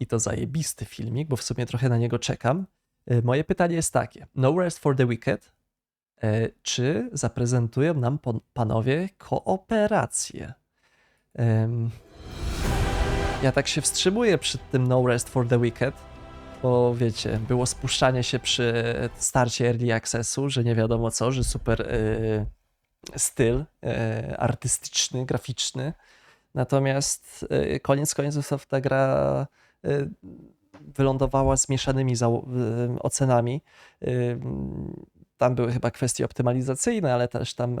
i to zajebisty filmik, bo w sumie trochę na niego czekam. E, Moje pytanie jest takie: No Rest for the Wicked, e, czy zaprezentują nam panowie kooperację? Ja tak się wstrzymuję przy tym No Rest for the Wicked, bo wiecie, było spuszczanie się przy starcie Early Accessu, że nie wiadomo co, że super e, styl artystyczny, graficzny. Natomiast koniec końców ta gra wylądowała z mieszanymi e, ocenami. E, Tam były chyba kwestie optymalizacyjne, ale też tam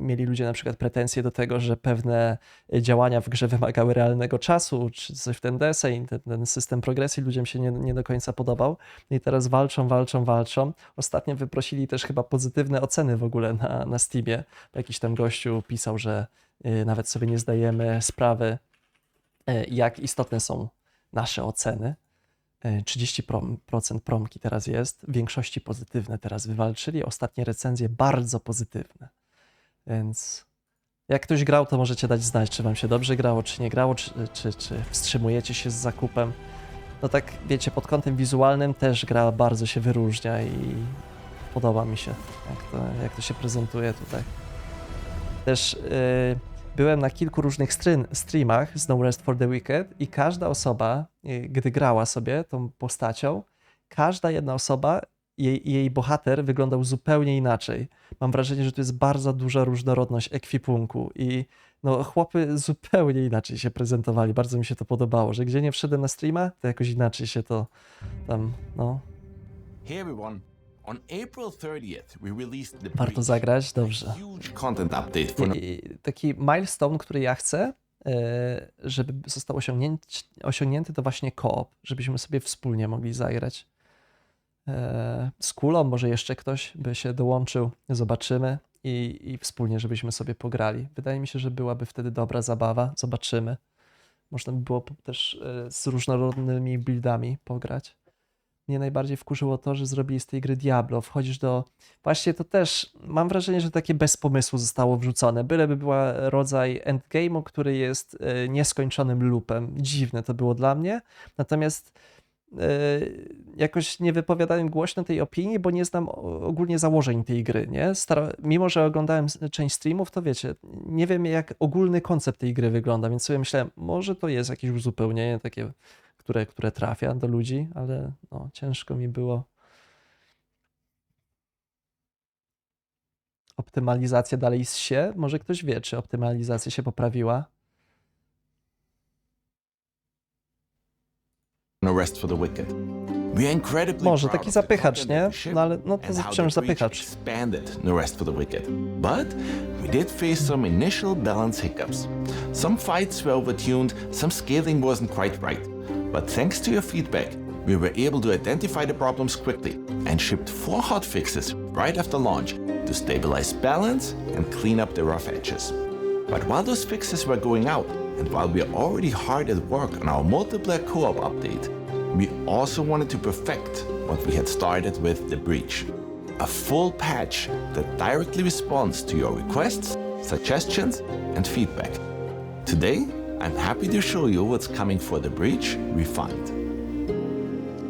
mieli ludzie na przykład pretensje do tego, że pewne działania w grze wymagały realnego czasu, czy coś w ten deseń, ten, ten system progresji ludziom się nie, nie do końca podobał. I teraz walczą, walczą, walczą. Ostatnio wyprosili też chyba pozytywne oceny w ogóle na, na Steamie. Jakiś tam gościu pisał, że y, nawet sobie nie zdajemy sprawy, y, jak istotne są nasze oceny. Y, 30% prom, procent promki teraz jest, w większości pozytywne teraz wywalczyli. Ostatnie recenzje bardzo pozytywne. Więc jak ktoś grał, to możecie dać znać, czy wam się dobrze grało, czy nie grało, czy, czy, czy wstrzymujecie się z zakupem. No tak, wiecie, pod kątem wizualnym też gra bardzo się wyróżnia i podoba mi się, jak to, jak to się prezentuje tutaj. Też yy, byłem na kilku różnych streamach z No Rest for the Wicked i każda osoba, yy, gdy grała sobie tą postacią, każda jedna osoba, jej, jej bohater wyglądał zupełnie inaczej. Mam wrażenie, że tu jest bardzo duża różnorodność ekwipunku i no, chłopy zupełnie inaczej się prezentowali. Bardzo mi się to podobało, że gdzie nie wszedłem na streama, to jakoś inaczej się to tam, no, Hey everyone. On April 30th, we released the warto zagrać, dobrze. I taki milestone, który ja chcę, e, żeby został osiągnięty, osiągnięty, to właśnie koop, żebyśmy sobie wspólnie mogli zagrać. E, Z kulą, może jeszcze ktoś by się dołączył, zobaczymy i, i wspólnie, żebyśmy sobie pograli. Wydaje mi się, że byłaby wtedy dobra zabawa, zobaczymy. Można by było też e, z różnorodnymi buildami pograć. Mnie najbardziej wkurzyło to, że zrobili z tej gry Diablo. Wchodzisz do Właśnie to też mam wrażenie, że takie bez pomysłu zostało wrzucone. Byleby była rodzaj endgame'u, który jest e, nieskończonym loopem. Dziwne to było dla mnie. Natomiast e, jakoś nie wypowiadałem głośno tej opinii, bo nie znam ogólnie założeń tej gry, nie? Mimo, że oglądałem część streamów, to wiecie, nie wiem jak ogólny koncept tej gry wygląda, więc sobie myślałem, może to jest jakieś uzupełnienie takie, które, które trafia do ludzi, ale no, ciężko mi było optymalizacja dalej się? Może ktoś wie, czy optymalizacja się poprawiła? no the Może, taki the zapychacz, nie? No ale no to wciąż the zapychacz. expanded no rest for the wicked. But we did face some initial balance hiccups. Some fights were overtuned, some scaling wasn't quite right. But thanks to your feedback, we were able to identify the problems quickly and shipped four hotfixes right after launch to stabilize balance and clean up the rough edges. But while those fixes were going out, and while we are already hard at work on our multiplayer co op update, we also wanted to perfect what we had started with The Breach. A full patch that directly responds to your requests, suggestions, and feedback. Today, I'm happy to show you what's coming for The bridge Refined.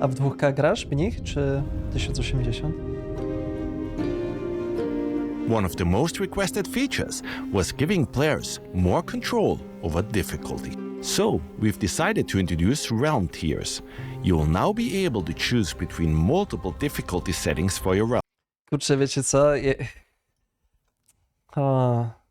A w 2K grasz w nich, czy 1080? One of the most requested features was giving players more control over difficulty. So, we've decided to introduce realm tiers. You will now be able to choose between multiple difficulty settings for your realm. Kurczę, wiecie co? Je... O.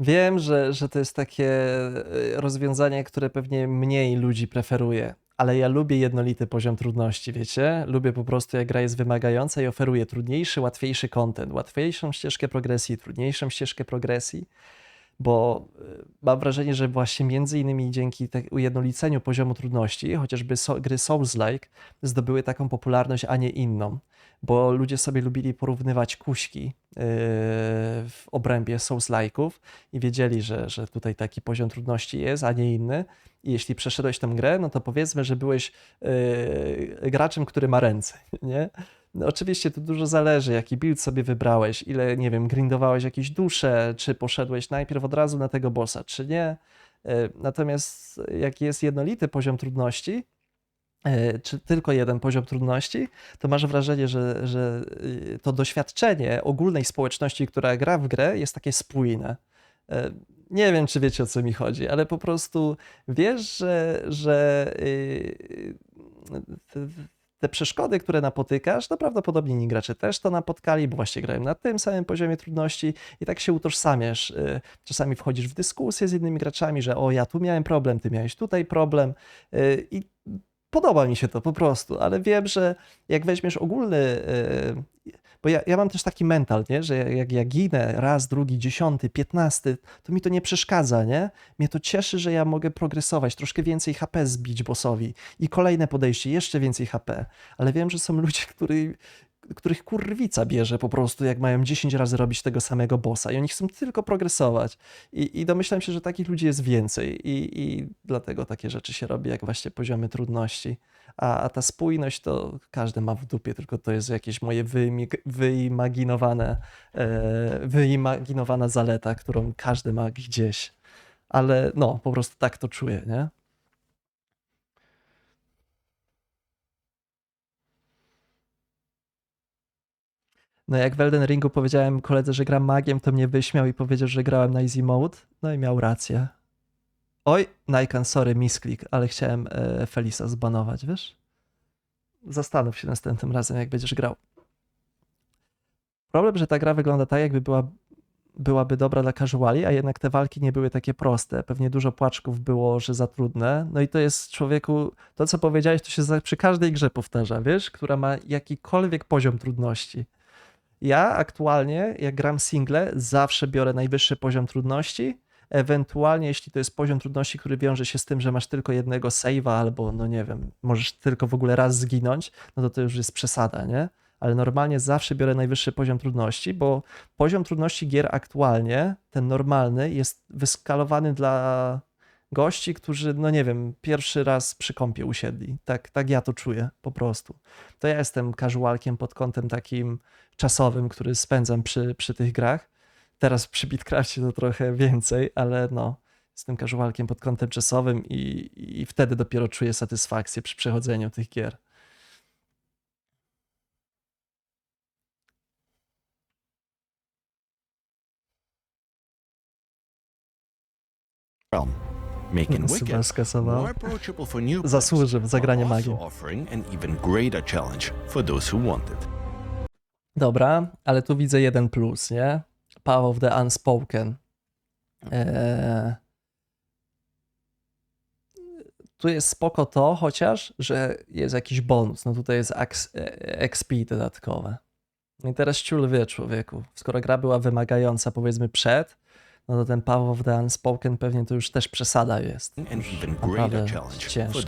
Wiem, że, że to jest takie e, rozwiązanie, które pewnie mniej ludzi preferuje, ale ja lubię jednolity poziom trudności, wiecie? Lubię po prostu, jak gra jest wymagająca i oferuje trudniejszy, łatwiejszy content, łatwiejszą ścieżkę progresji, trudniejszą ścieżkę progresji, bo e, mam wrażenie, że właśnie między innymi dzięki ujednoliceniu poziomu trudności, chociażby so, gry Souls-like zdobyły taką popularność, a nie inną bo ludzie sobie lubili porównywać kuśki yy, w obrębie Souls-like'ów i wiedzieli, że, że tutaj taki poziom trudności jest, a nie inny. I jeśli przeszedłeś tę grę, no to powiedzmy, że byłeś yy, graczem, który ma ręce, nie? No oczywiście to dużo zależy, jaki build sobie wybrałeś, ile, nie wiem, grindowałeś jakieś dusze, czy poszedłeś najpierw od razu na tego bossa, czy nie. E, Natomiast jak jest jednolity poziom trudności, czy tylko jeden poziom trudności, to masz wrażenie, że, że y, to doświadczenie ogólnej społeczności, która gra w grę, jest takie spójne. E, Nie wiem, czy wiecie o co mi chodzi, ale po prostu wiesz, że, że y, te- te przeszkody, które napotykasz, to prawdopodobnie inni gracze też to napotkali, bo właśnie grają na tym samym poziomie trudności i tak się utożsamiasz. Y, Czasami wchodzisz w dyskusję z innymi graczami, że o, ja tu miałem problem, ty miałeś tutaj problem y, i podoba mi się to po prostu, ale wiem, że jak weźmiesz ogólny, y, bo ja, ja mam też taki mental, nie? że jak ja ginę raz, drugi, dziesiąty, piętnasty, to mi to nie przeszkadza, nie? Mnie to cieszy, że ja mogę progresować, troszkę więcej HP zbić bossowi i kolejne podejście, jeszcze więcej HP, ale wiem, że są ludzie, którzy, których kurwica bierze po prostu, jak mają 10 razy robić tego samego bossa i oni chcą tylko progresować. I, i domyślam się, że takich ludzi jest więcej i, i dlatego takie rzeczy się robi, jak właśnie poziomy trudności. A, a ta spójność to każdy ma w dupie, tylko to jest jakieś moje wyimaginowane, e, wyimaginowana zaleta, którą każdy ma gdzieś. Ale no, po prostu tak to czuję, nie? No jak w Elden Ringu powiedziałem koledze, że gram magiem, to mnie wyśmiał i powiedział, że grałem na easy mode. No i miał rację. Oj, Naikan, sorry, misklik, ale chciałem e, Felisa zbanować, wiesz? Zastanów się następnym razem, jak będziesz grał. Problem, że ta gra wygląda tak, jakby była, byłaby dobra dla casuali, a jednak te walki nie były takie proste. Pewnie dużo płaczków było, że za trudne. No i to jest człowieku, to co powiedziałeś, to się przy każdej grze powtarza, wiesz, która ma jakikolwiek poziom trudności. Ja aktualnie, jak gram single, zawsze biorę najwyższy poziom trudności. Ewentualnie, jeśli to jest poziom trudności, który wiąże się z tym, że masz tylko jednego save'a, albo no nie wiem, możesz tylko w ogóle raz zginąć, no to to już jest przesada, nie? Ale normalnie zawsze biorę najwyższy poziom trudności, bo poziom trudności gier aktualnie, ten normalny, jest wyskalowany dla gości, którzy, no nie wiem, pierwszy raz przy kąpie usiedli. Tak, tak ja to czuję, po prostu. To ja jestem casualkiem pod kątem takim czasowym, który spędzam przy, przy tych grach. Teraz przy Bitcrafcie to trochę więcej, ale no, jestem casualkiem pod kątem czasowym i, i wtedy dopiero czuję satysfakcję przy przechodzeniu tych gier. realm, making Wicked skasował. players, Zasłużył w zagranie magii. Dobra, ale tu widzę jeden plus, nie? Power of the Unspoken. Eee... Tu jest spoko to, chociaż, że jest jakiś bonus. No tutaj jest aks- e- XP dodatkowe. No I teraz ciul wie, człowieku. Skoro gra była wymagająca, powiedzmy, przed, no to ten Power of the Unspoken pewnie to już też przesada jest. Naprawdę ciężko.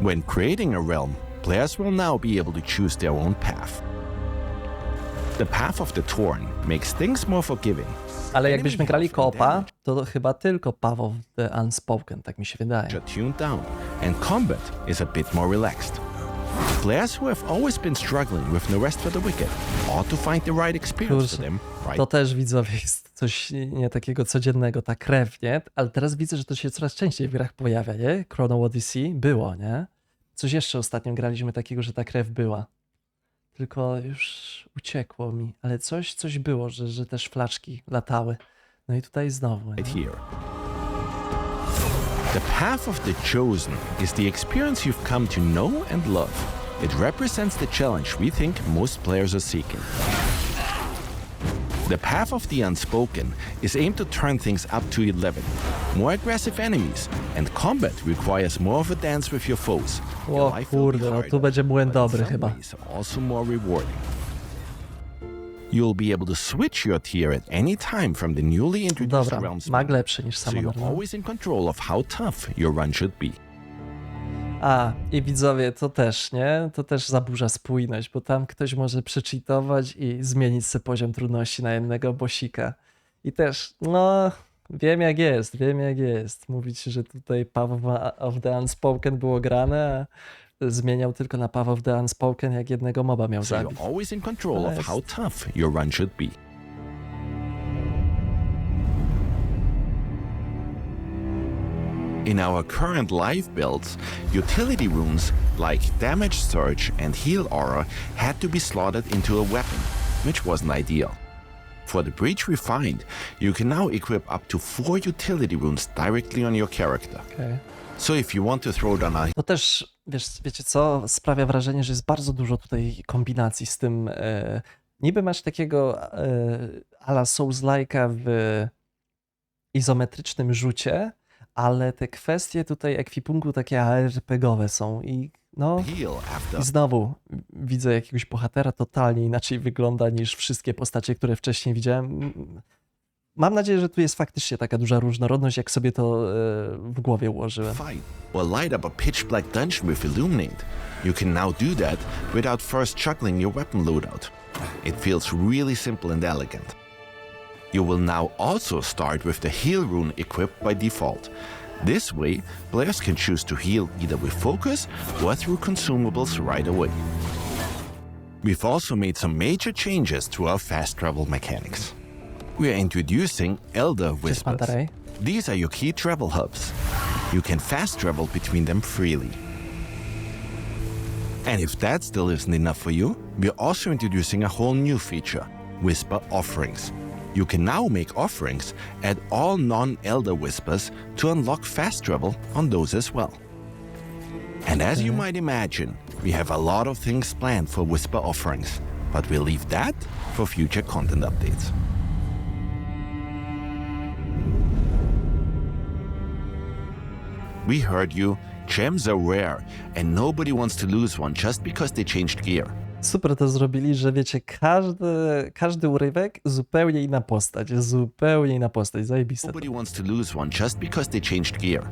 When creating a realm, players will now be able to choose their own path. The path of the Torn makes things more forgiving. Ale jakbyśmy grali koopa, to chyba tylko Power of the Unspoken, tak mi się wydaje. tuned down, and combat is a bit more relaxed. Players who have always been struggling with no rest for the wicked ought to find the right experience for Kurczę, them right To też widzowie jest coś nie takiego codziennego, ta krew, nie? Ale teraz widzę, że to się coraz częściej w grach pojawia, nie? Chrono Odyssey było, nie? Coś jeszcze ostatnio graliśmy takiego, że ta krew była. Tylko już uciekło mi, ale coś, coś było, że, że też flaczki latały. No i tutaj znowu. Nie? The path of the chosen is the experience you've come to know and love. It represents the challenge we think most players are seeking. The path of the unspoken is aimed to turn things up to 11. More aggressive enemies, and combat requires more of a dance with your foes. O life will be kurde, no tu będzie in dobry chyba. also more rewarding. You'll be able to switch your tier at any time from the newly introduced Dobra, realms mag lepszy niż So you're always in control of how tough your run should be. A, i widzowie, to też, nie? To też zaburza spójność, bo tam ktoś może przecheatować i zmienić sobie poziom trudności na jednego bosika. I też, no, wiem jak jest, wiem jak jest. Mówić, że tutaj Power of the Unspoken było grane, a zmieniał tylko na Power of the Unspoken, jak jednego moba miał So zabić. always in control of how tough your run should be. In our current live builds, utility runes like Damage Surge and Heal Aura had to be slotted into a weapon, which wasn't ideal. For the Breach Refined, you can now equip up to four utility runes directly on your character. Okej. So if you want to throw down a To też, wiesz, wiecie co, sprawia wrażenie, że jest bardzo dużo tutaj kombinacji z tym. E, niby masz takiego e, ala Souls-like'a w izometrycznym rzucie, ale te kwestie tutaj ekwipunku takie ARPGowe są i no... I znowu widzę jakiegoś bohatera totalnie inaczej wygląda niż wszystkie postacie, które wcześniej widziałem. Mam nadzieję, że tu jest faktycznie taka duża różnorodność, jak sobie to e, w głowie ułożyłem. fight or light up a pitch black dungeon with Illuminate. You can now do that without first juggling your weapon loadout. It feels really simple and elegant. You will now also start with the heal rune equipped by default. This way, players can choose to heal either with focus or through consumables right away. We've also made some major changes to our fast travel mechanics. We are introducing Elder Whispers. These are your key travel hubs. You can fast travel between them freely. And if that still isn't enough for you, we're also introducing a whole new feature Whisper Offerings. You can now make offerings at all non Elder Whispers to unlock fast travel on those as well. And as you might imagine, we have a lot of things planned for Whisper Offerings, but we'll leave that for future content updates. We heard you. Gems are rare, and nobody wants to lose one just because they changed gear. Super to zrobili, że wiecie, każdy, każdy urywek zupełnie inna postać, zupełnie inna postać, zajebiste. to. Nobody wants to lose one just because they changed gear.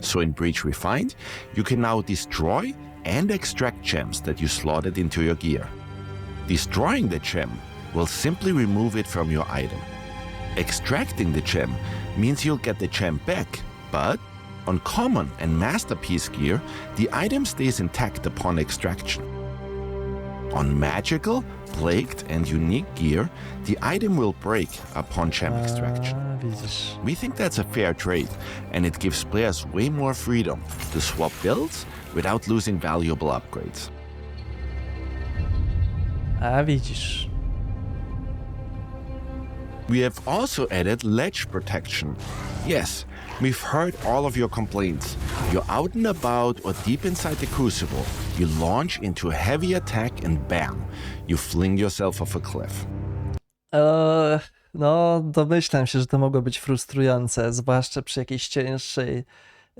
So in Breach Refined, you can now destroy and extract gems that you slotted into your gear. Destroying the gem will simply remove it from your item. Extracting the gem means you'll get the gem back, but on common and masterpiece gear, the item stays intact upon extraction. On magical, plagued, and unique gear, the item will break upon gem extraction. Ah, we think that's a fair trade, and it gives players way more freedom to swap builds without losing valuable upgrades. Ah, a widzisz. We have also added ledge protection. Yes, we've heard all of your complaints. You're out and about or deep inside the crucible, you launch into a heavy attack and bam, you fling yourself off a cliff. Eee, no, domyślam się, że to mogło być frustrujące, zwłaszcza przy jakiejś cięższej,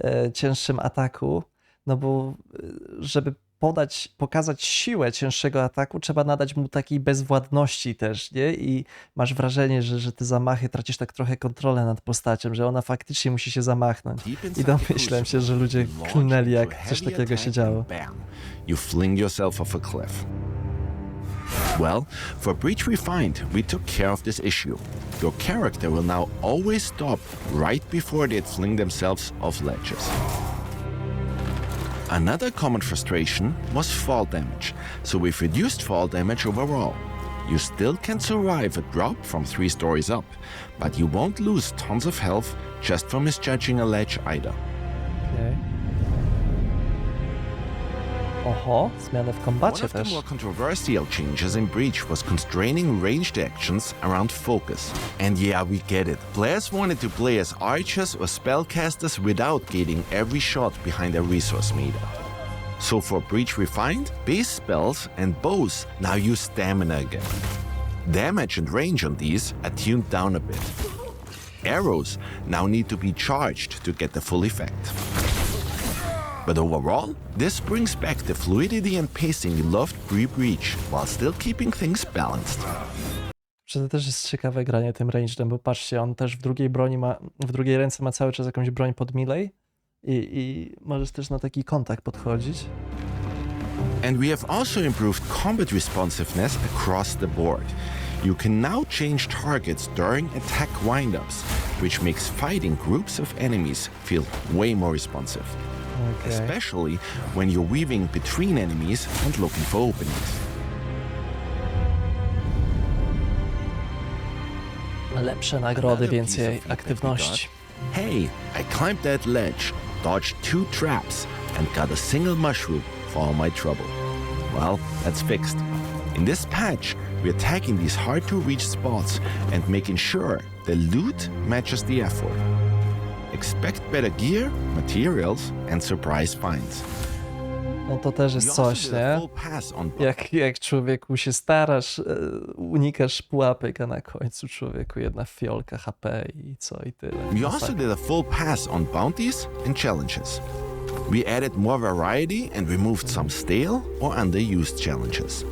e, cięższym ataku, no bo e, żeby podać, pokazać siłę cięższego ataku, trzeba nadać mu takiej bezwładności też, nie? I masz wrażenie, że, że te zamachy tracisz tak trochę kontrolę nad postacią, że ona faktycznie musi się zamachnąć. I domyślam się, że ludzie klnęli, jak coś takiego się działo. you fling yourself off a cliff. Well, for Breach Refined, we took care of this issue. Your character will now always stop right before they fling themselves off ledges. Another common frustration was fall damage, so we've reduced fall damage overall. You still can survive a drop from three stories up, but you won't lose tons of health just for misjudging a ledge either. Oho, zmiany w One of the też. more controversial changes in Breach was constraining ranged actions around focus. And yeah, we get it. Players wanted to play as archers or spellcasters without gating every shot behind a resource meter. So for Breach Refined, base spells and bows now use stamina again. Damage and range on these are tuned down a bit. Arrows now need to be charged to get the full effect. But overall, this brings back the fluidity and pacing you loved pre-breach, while still keeping things balanced. Że to też jest ciekawe granie tym rangedem, bo patrzcie, on też w drugiej broni ma, w drugiej ręce ma cały czas jakąś broń pod melee i, i możesz też na taki kontakt podchodzić. And we have also improved combat responsiveness across the board. You can now change targets during attack windups, which makes fighting groups of enemies feel way more responsive, Okej. especially when you're weaving between enemies and looking for openings. Lepsze nagrody, więcej of feedback we aktywności. Hey, I climbed that ledge. dodged two traps, and got a single mushroom for all my trouble. Well, that's fixed. In this patch, we're attacking these hard to reach spots and making sure the loot matches the effort. Expect better gear, materials, and surprise finds. No to też jest coś, nie? Jak, jak człowieku się starasz, e, unikasz pułapek, a na końcu człowieku jedna fiolka HP i co i tyle. We also did a full pass on bounties and challenges. We added more variety and removed some stale or underused challenges.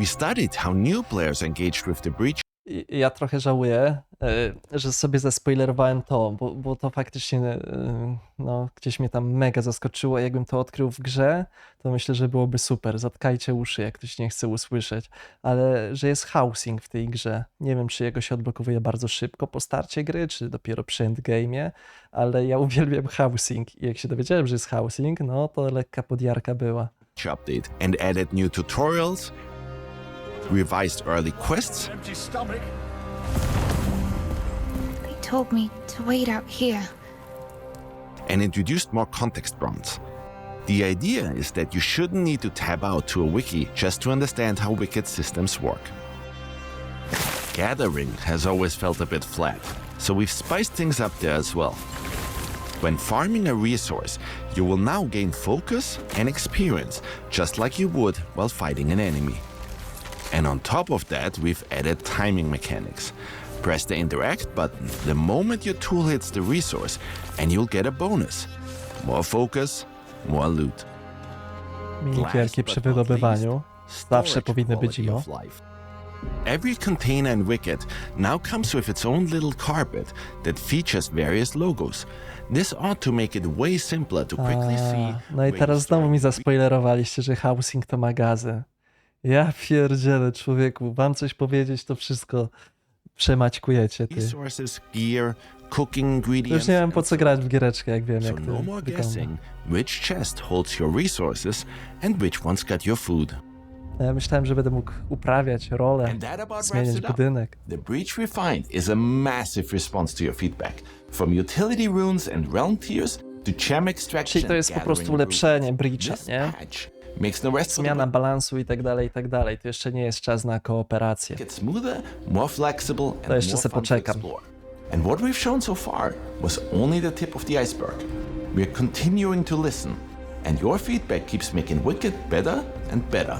We studied how new players engaged with the breach I- Ja trochę żałuję, e, że sobie zaspoilerowałem to, bo, bo to faktycznie e, no, gdzieś mnie tam mega zaskoczyło. Jakbym to odkrył w grze, to myślę, że byłoby super. Zatkajcie uszy, jak ktoś nie chce usłyszeć. Ale że jest housing w tej grze. Nie wiem, czy jego się odblokowuje bardzo szybko po starcie gry, czy dopiero przy endgame'ie, ale ja uwielbiam housing. I jak się dowiedziałem, że jest housing, no to lekka podjarka była. update and added new tutorials, revised early quests, Empty stomach. They told me to wait out here. and introduced more context prompts. The idea is that you shouldn't need to tab out to a wiki just to understand how Wicked systems work. Gathering has always felt a bit flat, so we've spiced things up there as well. When farming a resource, you will now gain focus and experience, just like you would while fighting an enemy. And on top of that, we've added timing mechanics. Press the interact button the moment your tool hits the resource, and you'll get a bonus. More focus, more loot. Minigierki przy wydobywaniu zawsze powinny być imo. Every container in Wicked now comes with its own little carpet that features various logos. This ought to make it way simpler to quickly see. A, no i teraz znowu mi zaspoilerowaliście, że housing to magazyn. Ja pierdzielę, człowieku, wam coś powiedzieć, to wszystko przemaćkujecie, ty. resources, gear, cooking ingredients. już nie wiem po co grać w giereczkę, jak wiem, So jak to no more guessing which chest holds your resources and which one's got your food. Ja myślałem, że będę mógł uprawiać rolę, zmieniać budynek. The Breach Refined is a massive response to your feedback. From utility runes and realm tiers to gem extraction. Czyli to jest po prostu ulepszenie Breacha, nie? Makes the rest of the Zmiana balansu i tak dalej, i tak dalej. To jeszcze nie jest czas na kooperację. get smoother, more flexible, and To jeszcze more se fun to poczekam. explore. And what we've shown so far was only the tip of the iceberg. We're continuing to listen, and your feedback keeps making Wicked better and better.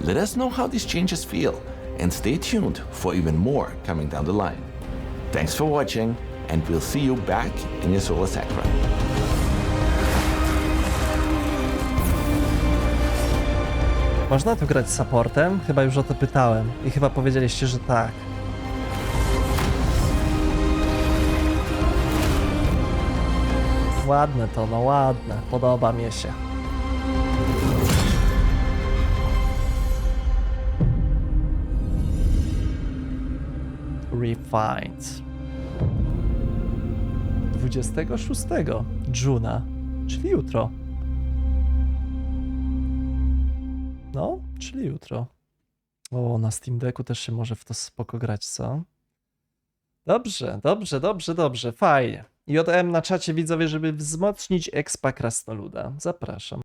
Let us know how these changes feel, and stay tuned for even more coming down the line. Thanks for watching, and we'll see you back in your Solar Sacra. Można tu grać z supportem? Chyba już o to pytałem. I chyba powiedzieliście, że tak. Ładne to, no ładne. Podoba mi się. Refined. 26 Juna, czyli jutro. No, czyli jutro. O, na Steam Decku też się może w to spoko grać, co? Dobrze, dobrze, dobrze, dobrze, fajnie. JM na czacie widzowie, żeby wzmocnić expa krasnoluda. Zapraszam.